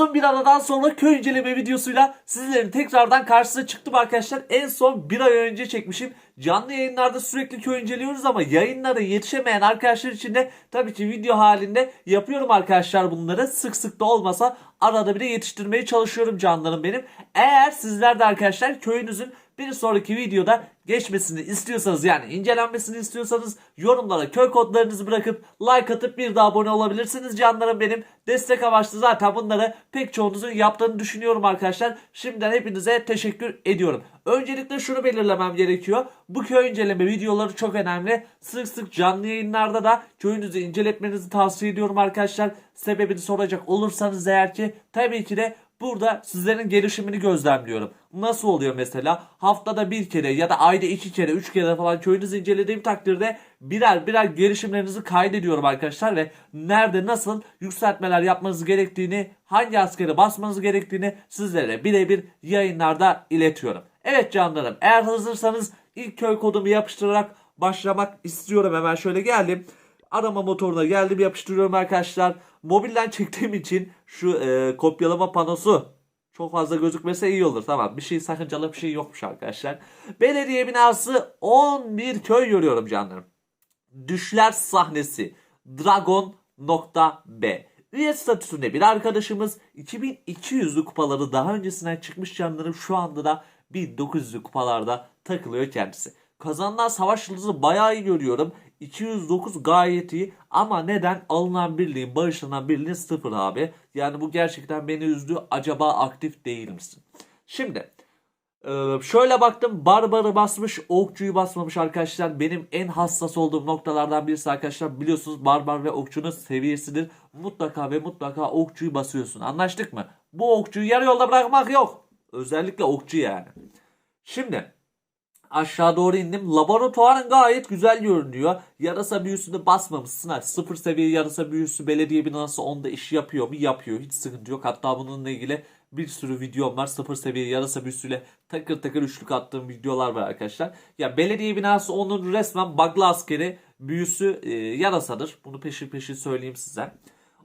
Uzun bir aradan sonra köy inceleme videosuyla sizlerin tekrardan karşısına çıktım arkadaşlar. En son bir ay önce çekmişim. Canlı yayınlarda sürekli köy inceliyoruz ama yayınlara yetişemeyen arkadaşlar için de tabii ki video halinde yapıyorum arkadaşlar bunları. Sık sık da olmasa arada bir de yetiştirmeye çalışıyorum canlarım benim. Eğer sizler de arkadaşlar köyünüzün bir sonraki videoda geçmesini istiyorsanız yani incelenmesini istiyorsanız yorumlara köy kodlarınızı bırakıp like atıp bir de abone olabilirsiniz canlarım benim. Destek amaçlı zaten bunları pek çoğunuzun yaptığını düşünüyorum arkadaşlar. Şimdiden hepinize teşekkür ediyorum. Öncelikle şunu belirlemem gerekiyor. Bu köy inceleme videoları çok önemli. Sık sık canlı yayınlarda da köyünüzü inceletmenizi tavsiye ediyorum arkadaşlar. Sebebini soracak olursanız eğer ki tabii ki de Burada sizlerin gelişimini gözlemliyorum. Nasıl oluyor mesela? Haftada bir kere ya da ayda iki kere, üç kere falan köyünüzü incelediğim takdirde birer birer gelişimlerinizi kaydediyorum arkadaşlar ve nerede nasıl yükseltmeler yapmanız gerektiğini, hangi askere basmanız gerektiğini sizlere birebir yayınlarda iletiyorum. Evet canlarım eğer hazırsanız ilk köy kodumu yapıştırarak başlamak istiyorum. Hemen şöyle geldim. Arama motoruna geldim yapıştırıyorum arkadaşlar. Mobilden çektiğim için şu e, kopyalama panosu çok fazla gözükmese iyi olur. Tamam bir şey sakıncalı bir şey yokmuş arkadaşlar. Belediye binası 11 köy görüyorum canlarım. Düşler sahnesi Dragon.b Üye statüsünde bir arkadaşımız 2200'lü kupaları daha öncesinden çıkmış canlarım şu anda da 1900'lü kupalarda takılıyor kendisi. Kazanılan savaş yıldızı bayağı iyi görüyorum. 209 gayet iyi ama neden alınan birliğin bağışlanan birliğin sıfır abi. Yani bu gerçekten beni üzdü. Acaba aktif değil misin? Şimdi e, şöyle baktım barbarı basmış okçuyu basmamış arkadaşlar. Benim en hassas olduğum noktalardan birisi arkadaşlar. Biliyorsunuz barbar ve okçunun seviyesidir. Mutlaka ve mutlaka okçuyu basıyorsun. Anlaştık mı? Bu okçuyu yarı yolda bırakmak yok. Özellikle okçu yani. Şimdi Aşağı doğru indim. Laboratuvarın gayet güzel görünüyor. Yarasa büyüsünü basmamışsın. Ha, sıfır seviye yarasa büyüsü belediye binası onda iş yapıyor mu? Yapıyor. Hiç sıkıntı yok. Hatta bununla ilgili bir sürü videom var. Sıfır seviye yarasa büyüsüyle takır takır üçlük attığım videolar var arkadaşlar. Ya belediye binası onun resmen bug'lı askeri büyüsü e, yarasadır. Bunu peşin peşin söyleyeyim size.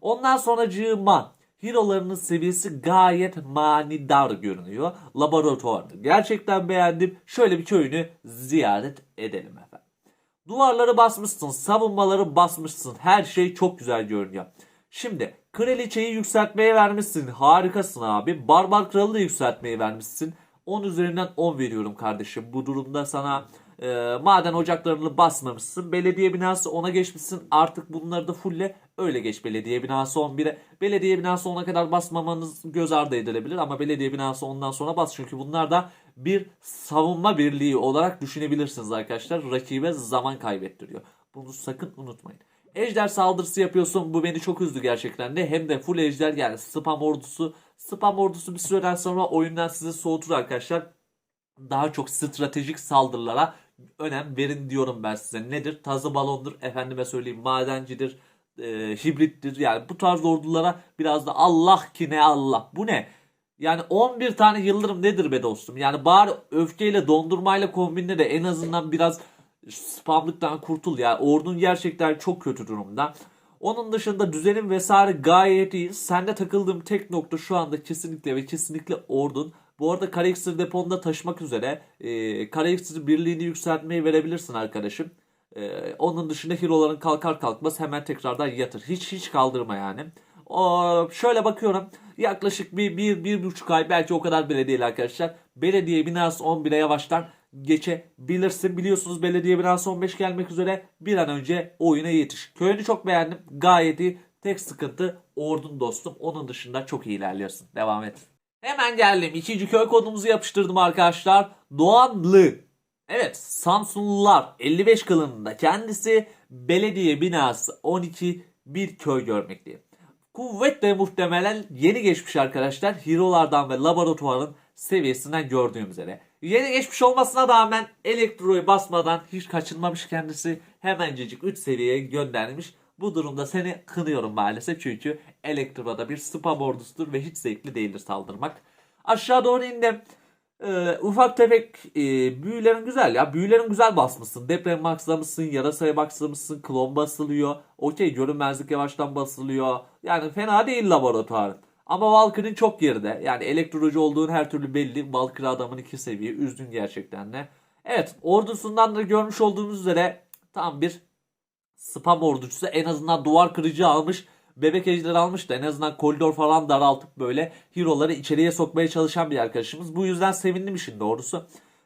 Ondan sonra cığıma. Hero'larının seviyesi gayet manidar görünüyor. Laboratuvarda. Gerçekten beğendim. Şöyle bir köyünü ziyaret edelim efendim. Duvarları basmışsın, savunmaları basmışsın. Her şey çok güzel görünüyor. Şimdi kraliçeyi yükseltmeye vermişsin. Harikasın abi. Barbar kralı da yükseltmeye vermişsin. 10 üzerinden 10 veriyorum kardeşim. Bu durumda sana e, maden ocaklarını basmamışsın. Belediye binası ona geçmişsin. Artık bunları da fulle öyle geç belediye binası 11'e. Belediye binası 10'a kadar basmamanız göz ardı edilebilir ama belediye binası ondan sonra bas. Çünkü bunlar da bir savunma birliği olarak düşünebilirsiniz arkadaşlar. Rakibe zaman kaybettiriyor. Bunu sakın unutmayın. Ejder saldırısı yapıyorsun. Bu beni çok üzdü gerçekten de. Hem de full ejder yani spam ordusu. Spam ordusu bir süreden sonra oyundan sizi soğutur arkadaşlar. Daha çok stratejik saldırılara önem verin diyorum ben size. Nedir? Tazı balondur. Efendime söyleyeyim madencidir. E, hibrittir. Yani bu tarz ordulara biraz da Allah ki ne Allah. Bu ne? Yani 11 tane yıldırım nedir be dostum? Yani bari öfkeyle dondurmayla kombinle de en azından biraz spamlıktan kurtul ya. Ordun gerçekten çok kötü durumda. Onun dışında düzenin vesaire gayet iyi. Sende takıldığım tek nokta şu anda kesinlikle ve kesinlikle ordun. Bu arada kara iksir deponda taşımak üzere e, kara iksir birliğini yükseltmeyi verebilirsin arkadaşım. E, onun dışında hero'ların kalkar kalkmaz hemen tekrardan yatır. Hiç hiç kaldırma yani. O, şöyle bakıyorum. Yaklaşık bir, bir, bir buçuk ay belki o kadar bile değil arkadaşlar. Belediye binası 11'e yavaştan geçebilirsin. Biliyorsunuz belediye binası 15 gelmek üzere bir an önce oyuna yetiş. Köyünü çok beğendim. Gayet iyi. Tek sıkıntı ordun dostum. Onun dışında çok iyi ilerliyorsun. Devam et. Hemen geldim. İkinci köy kodumuzu yapıştırdım arkadaşlar. Doğanlı. Evet Samsunlular 55 kılığında kendisi belediye binası 12 bir köy görmekteyi. Kuvvetle muhtemelen yeni geçmiş arkadaşlar. Hero'lardan ve laboratuvarın seviyesinden gördüğüm üzere. Yeni geçmiş olmasına rağmen elektroyu basmadan hiç kaçınmamış kendisi. Hemencecik 3 seviyeye göndermiş. Bu durumda seni kınıyorum maalesef çünkü Elektro'da bir spam ordusudur ve hiç zevkli değildir saldırmak. Aşağı doğru indim. Ee, ufak tefek e, büyülerin güzel ya. Büyülerin güzel basmışsın. Deprem maxlamışsın, yarasaya maxlamışsın, klon basılıyor. Okey görünmezlik yavaştan basılıyor. Yani fena değil laboratuvar. Ama Valkyrie'nin çok geride. Yani elektrocu olduğun her türlü belli. Valkyrie adamın iki seviye. Üzdün gerçekten de. Evet ordusundan da görmüş olduğunuz üzere tam bir spam orducusu. En azından duvar kırıcı almış. Bebek ejderi almış da en azından koridor falan daraltıp böyle hero'ları içeriye sokmaya çalışan bir arkadaşımız. Bu yüzden sevindim işin doğrusu.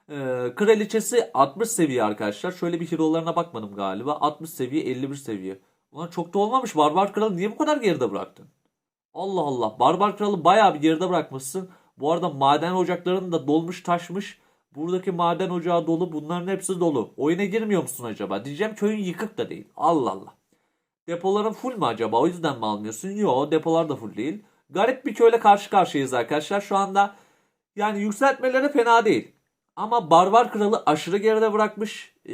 Ee, kraliçesi 60 seviye arkadaşlar. Şöyle bir hero'larına bakmadım galiba. 60 seviye 51 seviye. Ulan çok da olmamış. Barbar kralı niye bu kadar geride bıraktın? Allah Allah. Barbar kralı bayağı bir geride bırakmışsın. Bu arada maden ocaklarının da dolmuş taşmış. Buradaki maden ocağı dolu. Bunların hepsi dolu. Oyuna girmiyor musun acaba? Diyeceğim köyün yıkık da değil. Allah Allah. Depoların full mü acaba? O yüzden mi almıyorsun? Yo depolar da full değil. Garip bir köyle karşı karşıyayız arkadaşlar. Şu anda yani yükseltmeleri fena değil. Ama Barbar Kralı aşırı geride bırakmış. Ee,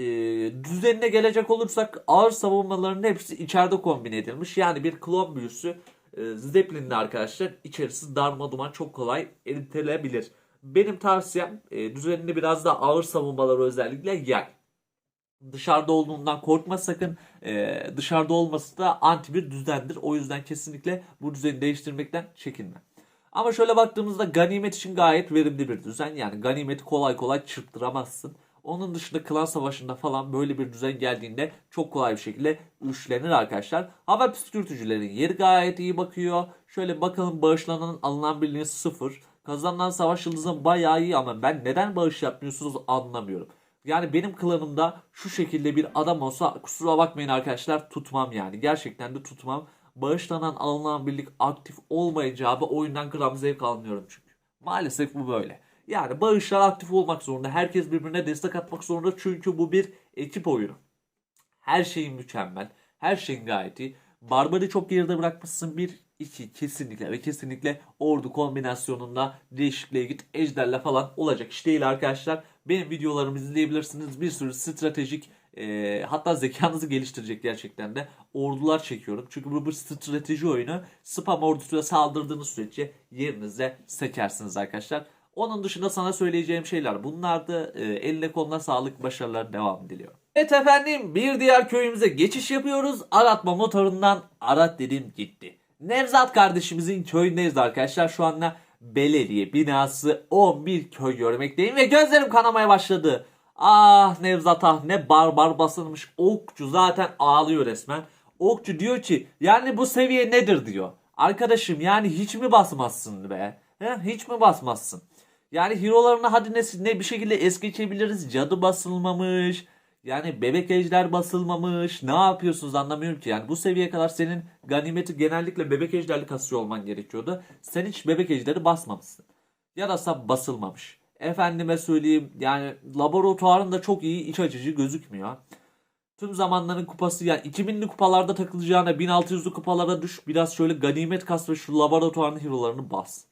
düzenine gelecek olursak ağır savunmaların hepsi içeride kombin edilmiş. Yani bir klon büyüsü e, Zeppelin'de arkadaşlar içerisi darma duman çok kolay eritilebilir. Benim tavsiyem e, düzenini biraz daha ağır savunmaları özellikle yay. Dışarıda olduğundan korkma sakın. E, dışarıda olması da anti bir düzendir. O yüzden kesinlikle bu düzeni değiştirmekten çekinme. Ama şöyle baktığımızda ganimet için gayet verimli bir düzen. Yani ganimeti kolay kolay çırptıramazsın. Onun dışında klan savaşında falan böyle bir düzen geldiğinde çok kolay bir şekilde üçlenir arkadaşlar. Hava püskürtücülerin yeri gayet iyi bakıyor. Şöyle bakalım bağışlanan alınan birliğin sıfır. Kazanılan savaş yıldızın bayağı iyi ama ben neden bağış yapmıyorsunuz anlamıyorum. Yani benim klanımda şu şekilde bir adam olsa kusura bakmayın arkadaşlar tutmam yani. Gerçekten de tutmam. Bağışlanan alınan birlik aktif olmayınca abi oyundan gram zevk almıyorum çünkü. Maalesef bu böyle. Yani bağışlar aktif olmak zorunda. Herkes birbirine destek atmak zorunda. Çünkü bu bir ekip oyunu. Her şeyin mükemmel. Her şeyin gayet iyi. Barbarı çok geride bırakmışsın. Bir, iki kesinlikle ve kesinlikle ordu kombinasyonunda değişikliğe git. Ejderle falan olacak iş değil arkadaşlar. Benim videolarımı izleyebilirsiniz. Bir sürü stratejik e, hatta zekanızı geliştirecek gerçekten de ordular çekiyorum. Çünkü bu bir strateji oyunu. Spam ordusuna saldırdığınız sürece yerinizde sekersiniz arkadaşlar. Onun dışında sana söyleyeceğim şeyler bunlardı. E, eline koluna sağlık, başarılar devam diliyorum. Evet efendim bir diğer köyümüze geçiş yapıyoruz. Aratma motorundan arat dedim gitti. Nevzat kardeşimizin köyündeyiz arkadaşlar. Şu anda belediye binası 11 köy görmekteyim ve gözlerim kanamaya başladı. Ah Nevzat ah ne barbar basılmış. Okçu zaten ağlıyor resmen. Okçu diyor ki yani bu seviye nedir diyor. Arkadaşım yani hiç mi basmazsın be? He? Hiç mi basmazsın? Yani hero'larına hadi ne, ne bir şekilde es geçebiliriz. Cadı basılmamış. Yani bebek ejder basılmamış. Ne yapıyorsunuz anlamıyorum ki. Yani bu seviyeye kadar senin ganimeti genellikle bebek ejderli kasıyor olman gerekiyordu. Sen hiç bebek ejderi basmamışsın. Yarasa basılmamış. Efendime söyleyeyim yani laboratuvarın da çok iyi iç açıcı gözükmüyor. Tüm zamanların kupası yani 2000'li kupalarda takılacağına 1600'lü kupalara düş. Biraz şöyle ganimet kas ve şu laboratuvarın hero'larını bas.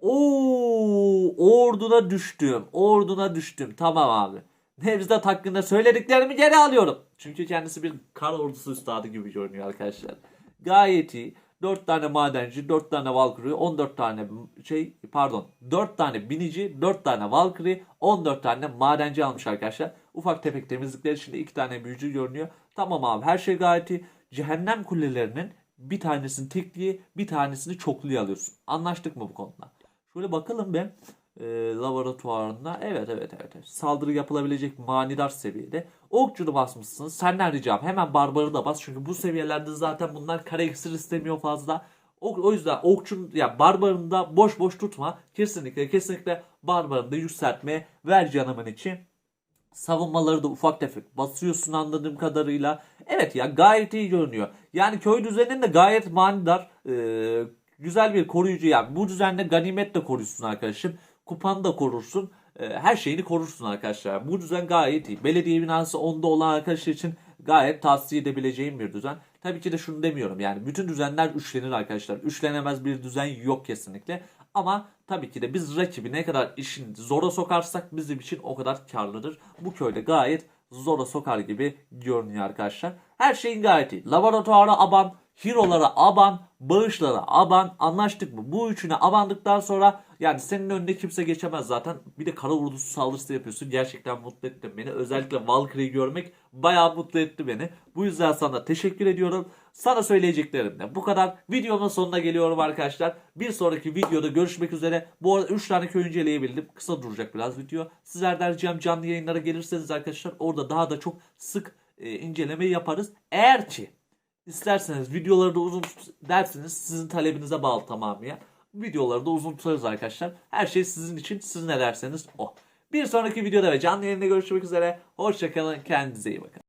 Oo, orduna düştüm. Orduna düştüm. Tamam abi. Nevzat hakkında söylediklerimi geri alıyorum. Çünkü kendisi bir kar ordusu üstadı gibi görünüyor arkadaşlar. Gayet iyi. 4 tane madenci, 4 tane Valkyrie, 14 tane şey pardon 4 tane binici, 4 tane Valkyrie, 14 tane madenci almış arkadaşlar. Ufak tefek temizlikler içinde 2 tane büyücü görünüyor. Tamam abi her şey gayet iyi. Cehennem kulelerinin bir tanesini tekliği bir tanesini çokluya alıyorsun. Anlaştık mı bu konuda? Şöyle bakalım ben e, laboratuvarında. Evet, evet evet evet. Saldırı yapılabilecek manidar seviyede. Okçunu basmışsınız. Senden ricam hemen barbarı da bas. Çünkü bu seviyelerde zaten bunlar kare iksir istemiyor fazla. O, o yüzden okçun ya barbarını da boş boş tutma. Kesinlikle kesinlikle barbarını da yükseltmeye ver canımın için. Savunmaları da ufak tefek basıyorsun anladığım kadarıyla. Evet ya gayet iyi görünüyor. Yani köy düzeninde gayet manidar. E, güzel bir koruyucu yani. Bu düzenle ganimet de korursun arkadaşım. Kupanı da korursun. E, her şeyini korursun arkadaşlar. Bu düzen gayet iyi. Belediye binası onda olan arkadaşlar için gayet tavsiye edebileceğim bir düzen. Tabii ki de şunu demiyorum yani bütün düzenler üçlenir arkadaşlar. Üçlenemez bir düzen yok kesinlikle. Ama tabii ki de biz rakibi ne kadar işin zora sokarsak bizim için o kadar karlıdır. Bu köyde gayet zora sokar gibi görünüyor arkadaşlar. Her şeyin gayet iyi. Laboratuvarı aban Hero'lara aban, bağışlara aban. Anlaştık mı? Bu üçüne abandıktan sonra yani senin önünde kimse geçemez zaten. Bir de kara ordusu saldırısı yapıyorsun. Gerçekten mutlu ettin beni. Özellikle Valkyrie'yi görmek bayağı mutlu etti beni. Bu yüzden sana teşekkür ediyorum. Sana söyleyeceklerim de bu kadar. Videomun sonuna geliyorum arkadaşlar. Bir sonraki videoda görüşmek üzere. Bu arada 3 tane köy inceleyebildim. Kısa duracak biraz video. Sizlerden ricam canlı yayınlara gelirseniz arkadaşlar orada daha da çok sık e, inceleme yaparız. Eğer ki isterseniz videoları da uzun tut derseniz sizin talebinize bağlı tamamen. Videoları da uzun tutarız arkadaşlar. Her şey sizin için. Siz ne derseniz o. Bir sonraki videoda ve canlı yayında görüşmek üzere. Hoşçakalın. Kendinize iyi bakın.